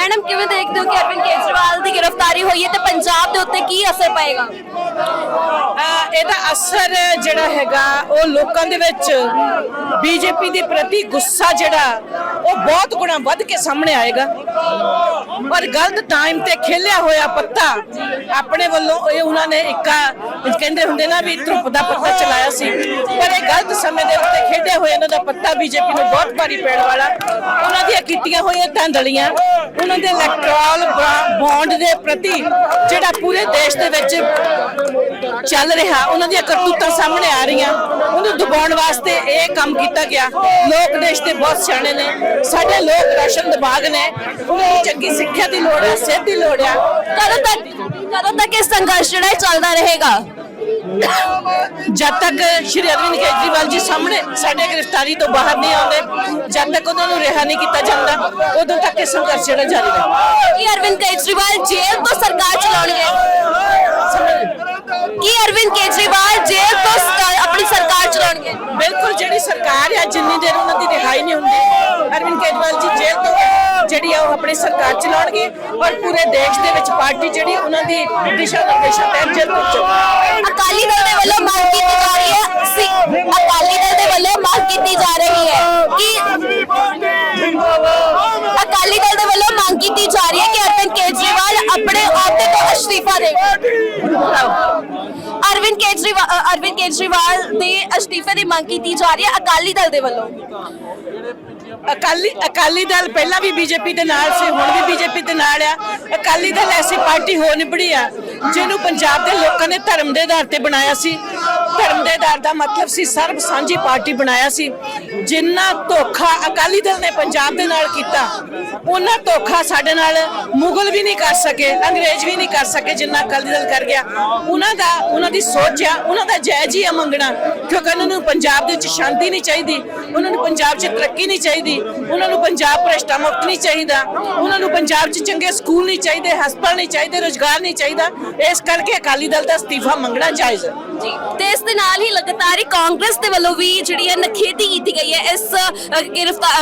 Madam, ਕਿਵੇਂ ਦੇਖਦੇ ਹੋ ਕਿ ਅਰਵਿੰਦ ਕੇਜਰੀਵਾਲ ਦੀ ਗ੍ਰਿਫਤਾਰੀ ਹੋਈ ਹੈ ਤੇ ਪੰਜਾਬ ਦੇ ਉੱਤੇ ਕੀ ਅਸਰ ਪਏਗਾ? ਅਹ ਇਹਦਾ ਅਸਰ ਜਿਹੜਾ ਹੈਗਾ, ਉਹ ਲੋਕਾਂ ਦੇ ਵਿੱਚ ਬੀਜੇਪੀ ਦੇ ਪ੍ਰਤੀ ਗੁੱਸਾ ਜਿਹੜਾ, ਉਹ ਬਹੁਤ ਗੁਣਾ ਵੱਧ ਕੇ ਸਾਹਮਣੇ ਆਏਗਾ। ਪਰ ਗਲਤ ਟਾਈਮ ਤੇ ਖੇਲਿਆ ਹੋਇਆ ਪੱਤਾ ਆਪਣੇ ਵੱਲੋਂ, ਇਹ ਉਹਨਾਂ ਨੇ ਇੱਕਾ, ਕਹਿੰਦੇ ਹੁੰਦੇ ਨਾ ਵੀ ਧਰੁਪ ਦਾ ਪੱਤਾ ਚਲਾਇਆ ਸੀ। ਪਰ ਇਹ ਗਲਤ ਸਮੇਂ ਦੇ ਉੱਤੇ ਖੇਡਿਆ ਹੋਇਆ ਇਹਨਾਂ ਦਾ ਪੱਤਾ ਬੀਜੇਪੀ ਨੂੰ ਬਹੁਤ ਭਾਰੀ ਪੈਣ ਵਾਲਾ। ਉਹਨਾਂ ਕੀਤੀਆਂ ਹੋਈਆਂ ਧਾਂਦਲੀਆਂ ਉਹਨਾਂ ਦੇ ਇਲੈਕਟ੍ਰਲ ਬੌਂਡ ਦੇ ਪ੍ਰਤੀ ਜਿਹੜਾ ਪੂਰੇ ਦੇਸ਼ ਦੇ ਵਿੱਚ ਚੱਲ ਰਿਹਾ ਉਹਨਾਂ ਦੀਆਂ ਕਰਤੂਤਾਂ ਸਾਹਮਣੇ ਆ ਰਹੀਆਂ ਉਹਨੂੰ ਦਬਾਉਣ ਵਾਸਤੇ ਇਹ ਕੰਮ ਕੀਤਾ ਗਿਆ। ਲੋਕ ਦੇਸ਼ ਦੇ ਬਹੁਤ ਸਿਆਣੇ ਨੇ ਸਾਡੇ ਲੋਕ ਰਾਸ਼ਨ ਦਿਮਾਗ ਨੇ ਉਹਨਾਂ ਨੂੰ ਚੰਗੀ ਸਿੱਖਿਆ ਦੀ ਲੋੜ ਹੈ ਸਿਹਤ ਦੀ ਲੋੜ ਹੈ ਕਦੋਂ ਤੱਕ ਕਦੋਂ ਤੱਕ ਇਹ ਸੰਘਰਸ਼ ਜਿਹੜਾ ਚੱਲਦਾ ਰਹੇਗਾ? ਜਦ ਤੱਕ ਸ਼੍ਰੀ ਅਰਵਿੰਦ ਕੇਜਰੀਵਾਲ ਜੀ ਸਾਹਮਣੇ ਸਾਡੇ ਗ੍ਰਿਫਤਾਰੀ ਤੋਂ ਬਾਹਰ ਨਹੀਂ ਆਉਂਦੇ ਜਦ ਤੱਕ ਉਹਨਾਂ ਨੂੰ ਰਿਹਾ ਨਹੀਂ ਕੀਤਾ ਜਾਂਦਾ ਉਦੋਂ ਤੱਕ ਇਹ ਸੰਘਰਸ਼ ਜਿਹੜਾ ਜਾਰੀ ਰਹੇਗਾ ਕੀ ਅਰਵਿੰਦ ਕੇਜਰੀਵਾਲ ਜੇਲ੍ਹ ਤੋਂ ਸਰਕਾਰ ਚਲਾਉਣਗੇ? ਕੀ ਅਰਵਿੰਦ ਕੇਜਰੀਵਾਲ ਜੇਲ੍ਹ ਤੋਂ ਆਪਣੀ ਸਰਕਾਰ ਚਲਾਉਣਗੇ? ਬਿਲਕੁਲ ਜਿਹੜੀ ਸਰਕਾਰ ਆ ਜਿੰਨੀ ਦੇਰ ਉਹਨਾਂ ਦੀ ਰਿਹਾਈ ਨਹੀਂ ਹੁੰਦੀ। ਅਰਵਿੰਦ ਕੇਜਰੀਵਾਲ ਜੀ ਜੇਲ੍ਹ ਤੋਂ ਜਿਹੜੀ ਆ ਉਹ ਆਪਣੀ ਸਰਕਾਰ ਚਲਾਉਣਗੇ ਔਰ ਪੂਰੇ ਦੇਸ਼ ਦੇ ਵਿੱਚ ਪਾਰਟੀ ਜਿਹੜੀ ਉਹਨਾਂ ਦੀ ਦਿਸ਼ਾ ਨਿਰਦੇਸ਼ਾਂ ਤਹਿਤ ਜੇਲ੍ਹ ਚੱਲੇਗੀ ਅਕਾਲੀ ਦਲ ਦੇ ਵੱਲੋਂ ਮੰਗ ਕੀਤੀ ਜਾ ਰਹੀ ਹੈ ਅਕਾਲੀ ਦਲ ਦੇ ਵੱਲੋਂ ਮੰਗ ਕੀਤੀ ਜਾ ਰਹੀ ਹੈ ਕਿ ਅਕਾਲੀ ਦਲ ਦੇ ਵੱਲੋਂ ਮੰਗ ਕੀਤੀ ਜਾ ਰਹੀ ਹੈ ਕਿ ਅਰਵਿੰਦ ਕੇਜਰੀਵਾਲ ਆਪਣੇ ਅਹੁਦੇ ਤੋਂ ਅਸਤੀਫਾ ਦੇ ਅਰਵਿੰਦ ਕੇਜਰੀਵਾਲ ਅਰਵਿੰਦ ਕੇਜਰੀਵਾਲ ਦੇ ਅਸਤੀਫੇ ਦੀ ਮੰਗ ਕੀਤੀ ਜਾ ਰਹੀ ਹੈ ਅਕਾਲੀ ਦਲ ਦੇ ਵੱਲੋਂ। ਅਕਾਲੀ ਅਕਾਲੀ ਦਲ ਪਹਿਲਾਂ ਵੀ ਬੀਜੇਪੀ ਦੇ ਨਾਲ ਸੀ ਹੁਣ ਵੀ ਬੀਜੇਪੀ ਦੇ ਨਾਲ ਆ। ਅਕਾਲੀ ਦਲ ਐਸੀ ਪਾਰਟੀ ਹੋ ਨਿਬੜੀ ਆ ਜਿਹਨੂੰ ਪੰਜਾਬ ਦੇ ਲੋਕਾਂ ਨੇ ਧਰਮ ਦੇ ਆਧਾਰ ਤੇ ਬਣਾਇਆ ਸੀ। ਧਰਮ ਦੇ ਆਧਾਰ ਦਾ ਮਤਲਬ ਸੀ, ਸਰਬ ਸਾਂਝੀ ਪਾਰਟੀ ਬਣਾਇਆ ਸੀ। ਜਿੰਨਾ ਧੋਖਾ ਅਕਾਲੀ ਦਲ ਨੇ ਪੰਜਾਬ ਦੇ ਨਾਲ ਕੀਤਾ ਉਹਨਾਂ ਧੋਖਾ ਸਾਡੇ ਨਾਲ ਮੁਗਲ ਵੀ ਨਹੀਂ ਕਰ ਸਕੇ, ਅੰਗਰੇਜ਼ ਵੀ ਨਹੀਂ ਕਰ ਸਕੇ ਜਿੰਨਾ ਅਕਾਲੀ ਦਲ ਕਰ ਗਿਆ। ਉਹਨਾਂ ਦਾ, ਉਹਨਾਂ ਦੀ ਸੋਚ ਆ, ਉਹਨਾਂ ਦਾ ਜਾਇਜ਼ ਹੀ ਆ ਮੰਗਣਾ, ਕਿਉਂਕਿ ਉਹਨਾਂ ਨੂੰ ਪੰਜਾਬ ਦੇ ਵਿੱਚ ਸ਼ਾਂਤੀ ਨਹੀਂ ਚਾਹੀਦੀ, ਉਹਨਾਂ ਨੂੰ ਪੰਜਾਬ 'ਚ ਤਰੱਕੀ ਨਹੀਂ ਚਾਹੀਦੀ, ਉਹਨਾਂ ਨੂੰ ਪੰਜਾਬ ਭ੍ਰਿਸ਼ਟਾ ਮੁਕਤ ਨਹੀਂ ਚਾਹੀਦਾ, ਉਹਨਾਂ ਨੂੰ ਪੰਜਾਬ 'ਚ ਚੰਗੇ ਸਕੂਲ ਨਹੀਂ ਚਾਹੀਦੇ, ਹਸਪਤਾਲ ਨਹੀਂ ਚਾਹੀਦੇ, ਰੋਜ਼ਗਾਰ ਨਹੀਂ ਚਾਹੀਦਾ। ਇਸ ਕਰਕੇ ਅਕਾਲੀ ਦਲ ਦਾ ਅਸਤੀਫਾ ਮੰਗਣਾ ਜਾਇਜ਼ ਹੈ ਜੀ ਤੇ ਇਸ ਦੇ ਨਾਲ ਹੀ ਲਗਾਤਾਰ ਹੀ ਕਾਂਗਰਸ ਦੇ ਵੱਲੋਂ ਵੀ ਜਿਹੜੀ ਹੈ ਨਖੇਤੀ ਕੀਤੀ ਗਈ ਹੈ ਇਸ ਅ,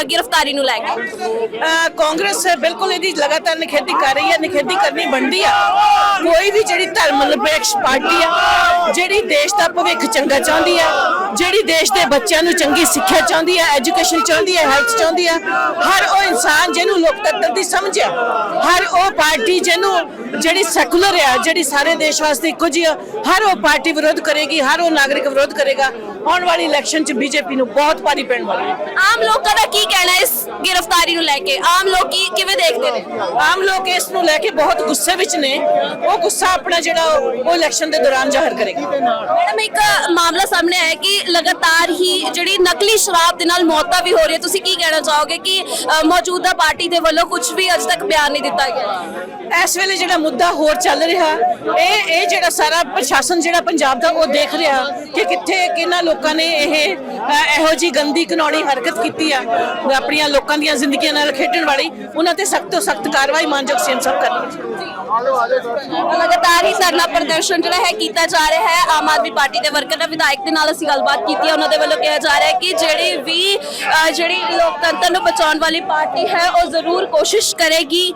ਗ੍ਰਿਫਤਾਰੀ ਨੂੰ ਲੈ ਕੇ। ਅਹ ਕਾਂਗਰਸ ਬਿਲਕੁਲ ਇਹਦੀ ਲਗਾਤਾਰ ਨਿਖੇਧੀ ਕਰ ਰਹੀ ਹੈ ਨਿਖੇਧੀ ਕਰਨੀ ਬਣਦੀ ਆ। ਕੋਈ ਵੀ ਜਿਹੜੀ ਧਰਮ ਨਿਰਪੇਖ ਪਾਰਟੀ ਆ ਜਿਹੜੀ ਦੇਸ਼ ਦਾ ਭਵਿੱਖ ਚੰਗਾ ਚਾਹੁੰਦੀ ਆ ਜਿਹੜੀ ਦੇਸ਼ ਦੇ ਬੱਚਿਆਂ ਨੂੰ ਚੰਗੀ ਸਿੱਖਿਆ ਚਾਹੁੰਦੀ ਆ ਐਜੂਕੇਸ਼ਨ ਚਾਹੁੰਦੀ ਆ ਹੈਲਥ ਚਾਹੁੰਦੀ ਆ ਹਰ ਉਹ ਇਨਸਾਨ ਜਿਹਨੂੰ ਲੋਕਤੰਤਰ ਦੀ ਸਮਝ ਆ ਹਰ ਉਹ ਪਾਰਟੀ ਜਿਹਨੂੰ ਜਿਹੜੀ ਸੈਕੂਲਰ ਆ ਜਿਹੜੀ ਸਾਰੇ ਦੇਸ਼ ਵਾਸਤੇ ਇੱਕੋ ਜਿਹੀ ਆ ਹਰ ਉਹ ਪਾਰਟੀ ਵਿਰੋਧ ਕਰੇਗੀ ਹਰ ਉਹ ਨਾਗਰਿਕ ਵਿਰੋਧ ਕਰੇਗਾ। ਆਉਣ ਵਾਲੀ ਇਲੈਕਸ਼ਨ 'ਚ ਬੀਜੇਪੀ ਨੂੰ ਬਹੁਤ ਭਾਰੀ ਪੈਣ ਵਾਲੀ ਹੈ। ਆਮ ਲੋਕਾਂ ਦਾ ਕੀ ਕਹਿਣਾ ਇਸ ਗ੍ਰਿਫਤਾਰੀ ਨੂੰ ਲੈ ਕੇ? ਆਮ ਲੋਕ ਕੀ ਕਿਵੇਂ ਦੇਖਦੇ ਨੇ? ਆਮ ਲੋਕ ਇਸ ਨੂੰ ਲੈ ਕੇ ਬਹੁਤ ਗੁੱਸੇ ਵਿੱਚ ਨੇ। ਉਹ ਗੁੱਸਾ ਆਪਣਾ ਜਿਹੜਾ ਉਹ ਇਲੈਕਸ਼ਨ ਦੇ ਦੌਰਾਨ ਜ਼ਾਹਰ ਕਰੇਗਾ। ਮੈਡਮ ਇੱਕ ਮਾਮਲਾ ਸਾਹਮਣੇ ਆਇਆ ਕਿ ਲਗਾਤਾਰ ਹੀ ਜਿਹੜੀ ਨਕਲੀ ਸ਼ਰਾਬ ਦੇ ਨਾਲ ਮੌਤਾਂ ਵੀ ਹੋ ਰਹੀ ਹੈ ਤੁਸੀਂ ਕੀ ਕਹਿਣਾ ਚਾਹੋਗੇ ਕਿ ਅ, ਮੌਜੂਦਾ ਪਾਰਟੀ ਦੇ ਵੱਲੋਂ ਕੁਝ ਵੀ ਅਜੇ ਤੱਕ ਬਿਆਨ ਨਹੀਂ ਦਿੱਤਾ ਗਿਆ? ਇਸ ਵੇਲੇ ਜਿਹੜਾ ਮੁੱਦਾ ਹੋਰ ਚੱਲ ਰਿਹਾ, ਇਹ ਇਹ ਜਿਹੜਾ ਸਾਰਾ ਪ੍ਰਸ਼ਾਸਨ ਜਿਹੜਾ ਪੰਜਾਬ ਦਾ ਉਹ ਦੇਖ ਰਿਹਾ ਕਿ ਕਿੱਥੇ ਕਿਹਨਾਂ ਲੋਕਾਂ ਨੇ ਇਹ ਇਹੋ ਜੀ ਗੰਦੀ ਘਿਨੌਣੀ ਹਰਕਤ ਕੀਤੀ ਆ, ਆਪਣੀਆਂ ਲੋਕਾਂ ਦੀਆਂ ਜ਼ਿੰਦਗੀਆਂ ਨਾਲ ਖੇਡਣ ਵਾਲੀ, ਉਹਨਾਂ ਤੇ ਸਖਤ ਤੋਂ ਸਖਤ ਕਾਰਵਾਈ ਮਾਨਯੋਗ ਸੀਐਮ ਸਾਹਿਬ ਕਰਨਗੇ ਲਗਾਤਾਰ ਹੀ ਧਰਨਾ ਪ੍ਰਦਰਸ਼ਨ ਜਿਹੜਾ ਹੈ ਕੀਤਾ ਜਾ ਰਿਹਾ ਹੈ। ਆਮ ਆਦਮੀ ਪਾਰਟੀ ਦੇ ਵਰਕਰ ਨਾਲ ਵਿਧਾਇਕ ਦੇ ਨਾਲ ਅਸੀਂ ਗੱਲਬਾਤ ਕੀਤੀ ਹੈ। ਉਹਨਾਂ ਦੇ ਵੱਲੋਂ ਕਿਹਾ ਜਾ ਰਿਹਾ ਹੈ ਕਿ ਜਿਹੜੀ ਵੀ ਜਿਹੜੀ ਲੋਕਤੰਤਰ ਨੂੰ ਬਚਾਉਣ ਵਾਲੀ ਪਾਰਟੀ ਹੈ, ਉਹ ਜ਼ਰੂਰ ਕੋਸ਼ਿਸ਼ ਕਰੇਗੀ।